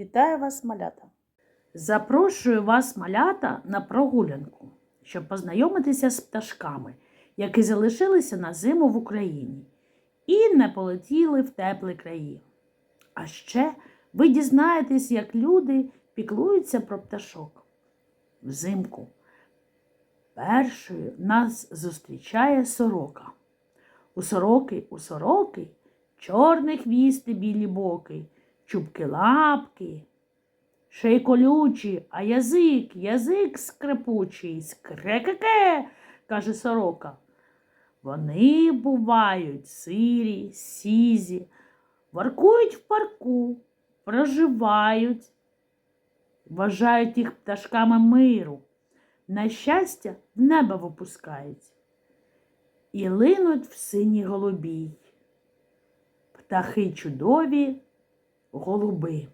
Вітаю вас, малята! Запрошую вас, малята, на прогулянку, щоб познайомитися з пташками, які залишилися на зиму в Україні і не полетіли в теплі краї. А ще ви дізнаєтесь, як люди піклуються про пташок. Взимку. Першою нас зустрічає сорока. У сороки, у сороки, чорний хвіст і білі боки, чубки лапки, шей колючі, а язик, язик скрипучий, скрекеке, каже сорока. Вони бувають сирі, сізі, воркують в парку, проживають, вважають їх пташками миру. На щастя, в небо випускають і линуть в синій голубій. Птахи чудові, голуби.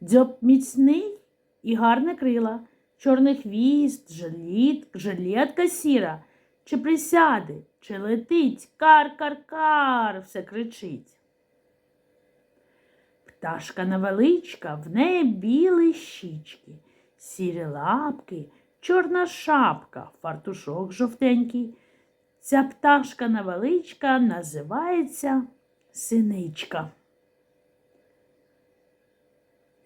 Дзьоб міцний і гарне крила, чорний хвіст, жаліт, жилетка сіра, чи присяде, чи летить, кар-кар-кар, все кричить. Пташка невеличка, в неї білі щічки, сірі лапки, чорна шапка, фартушок жовтенький. Ця пташка невеличка називається синичка.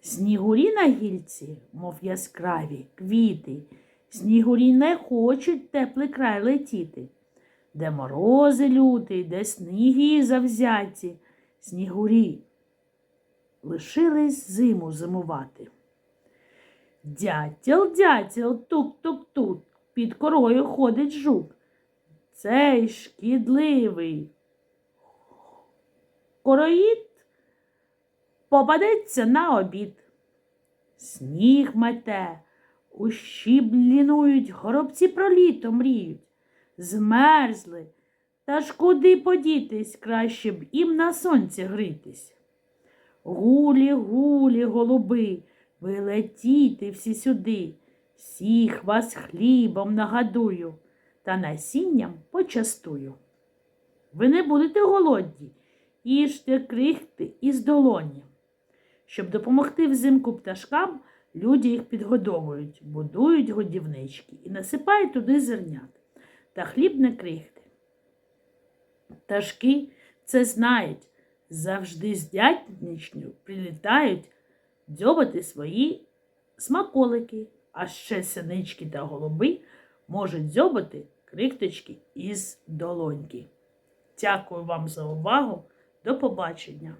Снігурі на гільці, мов яскраві квіти, снігурі не хочуть теплий край летіти, де морози люті, де сніги завзяті, снігурі лишились зиму зимувати. Дятел, дятел, тук-тук-тук, під корою ходить жук. Цей шкідливий. Короїд попадеться на обід. Сніг мете, ущіб лінують, горобці про літо мріють, змерзли, та ж куди подітись, краще б їм на сонці гритись. Гулі, гулі, голуби, ви летіте всі сюди, всіх вас хлібом нагадую та насінням почастую. Ви не будете голодні, їжте крихти із долоні. Щоб допомогти взимку пташкам, люди їх підгодовують, будують годівнички і насипають туди зернят та хлібне крихти. Пташки це знають, завжди з дятничню прилітають дзьобати свої смаколики, а ще синички та голуби можуть дзьобати крихточки із долоньки. Дякую вам за увагу. До побачення!